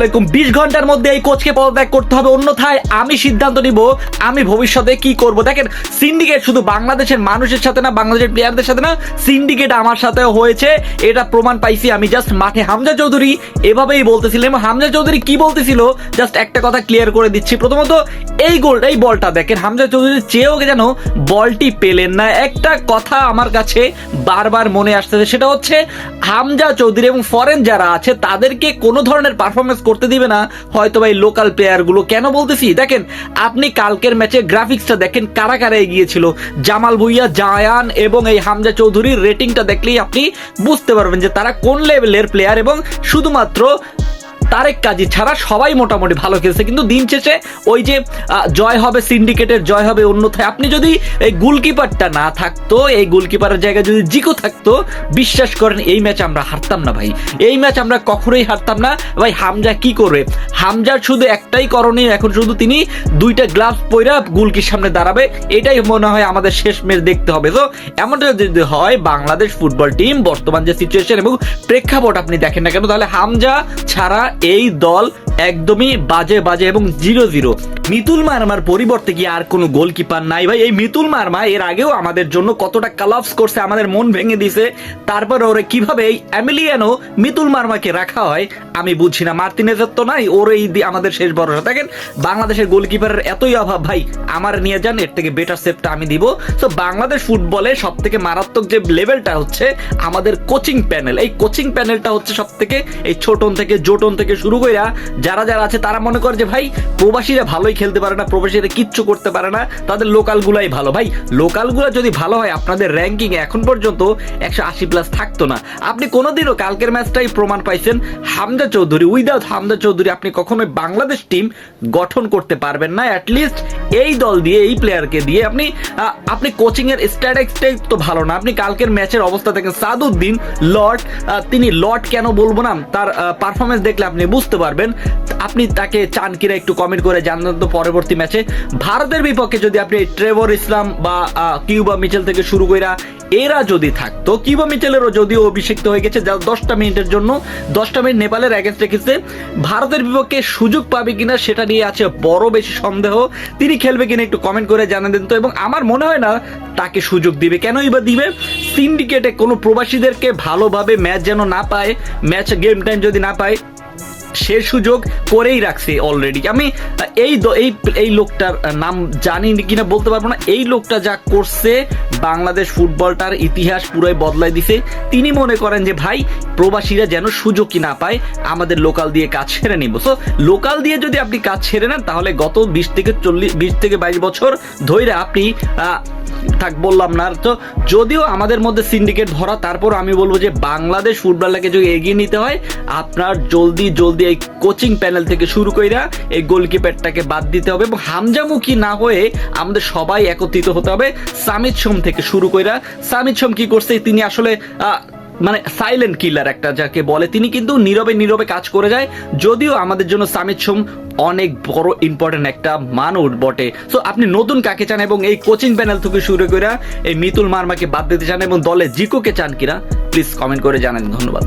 আলাইকুম। বিশ ঘণ্টার মধ্যে এই কোচকে পদত্যাগ করতে হবে। অন্যথায় আমি সিদ্ধান্ত নিব, আমি ভবিষ্যতে কি করব। দেখেন সিন্ডিকেট শুধু বাংলাদেশের মানুষের সাথে না, বাংলাদেশের প্লেয়ারদের সাথে না সিন্ডিকেট আমার সাথে হয়েছে। এটা প্রমাণ পাইছি আমি জাস্ট মাঠে। হামজা চৌধুরী এভাবেই বলতেছিলাম হামজা চৌধুরী কি বলতেছিল? জাস্ট একটা কথা ক্লিয়ার করে দিচ্ছি। প্রথমত, এই গোলটা এই বলটা দেখেন, হামজা চৌধুরী চেয়েও যেন বলটি পেলেন না। একটা কথা আমার কাছে বারবার মনে আসতেছে, সেটা হচ্ছে হামজা চৌধুরী এবং ফরেন যারা আছে, তাদেরকে কোনো ধরনের পারফরমেন্স করতে দিবে না, হয়তো ভাই লোকাল প্লেয়ারগুলো কেন বলতেছি? দেখেন, আপনি কালকের ম্যাচে গ্রাফিক্সটা দেখেন কারা কারা এগিয়েছিল জামাল ভুইয়া, জায়ান এবং এই হামজা চৌধুরীর রেটিংটা দেখলেই আপনি বুঝতে পারবেন যে তারা কোন লেভেলের প্লেয়ার এবং শুধুমাত্র তারেক কাজী ছাড়া সবাই মোটামুটি ভালো খেলছে। কিন্তু দিন শেষে ওই যে জয় হবে সিন্ডিকেটের জয় হবে, অন্যথায় আপনি যদি এই গোলকিপারটা না থাকতো, এই গোলকিপারের জায়গায় যদি জিকো থাকতো, বিশ্বাস করেন, এই ম্যাচ আমরা হারতাম না ভাই। এই ম্যাচ আমরা কখনোই হারতাম না। ভাই, হামজা কি করবে? হামজার শুধু একটাই করণীয়, এখন শুধু তিনি দুইটা গ্লাভস পইরা গুলকির সামনে দাঁড়াবে। এটাই মনে হয় আমাদের শেষ ম্যাচ দেখতে হবে। তো এমনটা যদি হয়, বাংলাদেশ ফুটবল টিম বর্তমান যে সিচুয়েশন এবং প্রেক্ষাপট আপনি দেখেন না কেন, তাহলে হামজা ছাড়া এই দল একদমই বাজে বাজে এবং জিরো জিরো। মিতুল মার্মার পরিবর্তে কি আর কোনো গোলকিপার নাই ভাই। এই মিতুল মার্মা এর আগেও আমাদের জন্য কতটা কালাপস করছে, আমাদের মন ভেঙে দিছে। তারপরে ওরে কীভাবে এই অ্যামিলিয়ানো মিতুল মার্মাকে রাখা হয়, আমি বুঝি না। মার্তিনেজের তো নাই ওর এই আমাদের শেষ ভরসা। দেখেন, বাংলাদেশের গোলকিপারের এতই অভাব ভাই, আমার নিয়ে যান, এর থেকে বেটার সেফটা আমি দিব। তো বাংলাদেশ ফুটবলে সব থেকে মারাত্মক যে লেভেলটা হচ্ছে আমাদের কোচিং প্যানেল এই কোচিং প্যানেলটা হচ্ছে সব থেকে এই ছোটন থেকে জোটন থেকে শুরু কইরা যারা যারা আছে তারা মনে করে যে ভাই, প্রবাসীরা ভালোই খেলতে পারে না, প্রবাসীরা কিচ্ছু করতে পারে না, তাদের লোকালগুলাই ভালো। ভাই, লোকালগুলো যদি ভালো হয়, আপনাদের র্যাঙ্কিং এখন পর্যন্ত একশো আশি প্লাস থাকতো না। আপনি কোনোদিনও কালকের ম্যাচটাই প্রমাণ পাইছেন, হামজা চৌধুরী উইদাউট হামজা চৌধুরী, আপনি কখনোই বাংলাদেশ টিম গঠন করতে পারবেন না। অ্যাটলিস্ট এই দল দিয়ে, এই প্লেয়ারকে দিয়ে আপনি আপনি কোচিং এর স্ট্যাটিক্সটাই তো ভালো না। আপনি কালকের ম্যাচের অবস্থা দেখেন, সাদুদ্দিন লর্ড তিনি লর্ড কেন বলব না, তার পারফরমেন্স দেখলে আপনি বুঝতে পারবেন। আপনি তাকে চান কিনা একটু কমেন্ট করে জানান তো পরবর্তী ম্যাচে ভারতের বিপক্ষে যদি আপনি ট্রেভর ইসলাম বা কিউবা মিচেল থেকে শুরু কইরা এরা যদি থাকতো, কিউবা মিচেলেরও যদিও অভিষিক্ত হয়ে গেছে যা দশটা মিনিটের জন্য, দশটা মিনিট নেপালের অ্যাগেন্স্ট রেখেছে। ভারতের বিপক্ষে সুযোগ পাবে কিনা সেটা নিয়ে আছে বড় বেশি সন্দেহ। তিনি খেলবে কিনা একটু কমেন্ট করে জানান দিন তো। এবং আমার মনে হয় না তাকে সুযোগ দিবে। কেনই বা দিবে? সিন্ডিকেটে কোনো প্রবাসীদেরকে ভালোভাবে ম্যাচ যেন না পায় ম্যাচ গেম টাইম যদি না পায় সে সুযোগ করেই রাখছে অলরেডি আমি, এই এই এই লোকটার নাম জানি কিনা বলতে পারব না। এই লোকটা যা করছে বাংলাদেশ ফুটবলটার ইতিহাস পুরোই বদলাই দিছে। তিনি মনে করেন যে, ভাই, প্রবাসীরা যেন সুযোগই না পায়, আমাদের লোকাল দিয়ে কাজ ছেড়ে নিব। সো লোকাল দিয়ে যদি আপনি কাজ ছেড়ে নেন, তাহলে গত বিশ থেকে চল্লিশ, বিশ থেকে বাইশ বছর ধরে আপনি থাক, বললাম না। তো যদিও আমাদের মধ্যে সিন্ডিকেট ভরা, তারপর আমি বলব যে, বাংলাদেশ ফুটবলটাকে যদি এগিয়ে নিতে হয়, আপনার জলদি জলদি এই কোচিং প্যানেল থেকে শুরু কইরা এই গোলকিপারটাকে বাদ দিতে হবে এবং হামজামুখী না হয়ে আমাদের সবাই একত্রিত হতে হবে। সামিত সোম থেকে শুরু কইরা সামিদ সোম কি করছে, তিনি আসলে মানে সাইলেন্ট কিলার একটা যাকে বলে, তিনি কিন্তু নীরবে নীরবে কাজ করে যায়, যদিও আমাদের জন্য সামিদ সোম অনেক বড় ইম্পর্টেন্ট একটা মানুষ বটে। সো আপনি নতুন কাকে চান এবং এই কোচিং প্যানেল থেকে শুরু করে এই মিতুল মার্মাকে বাদ দিতে চান এবং দলে জিকোকে চান কিনা প্লিজ কমেন্ট করে জানান। ধন্যবাদ।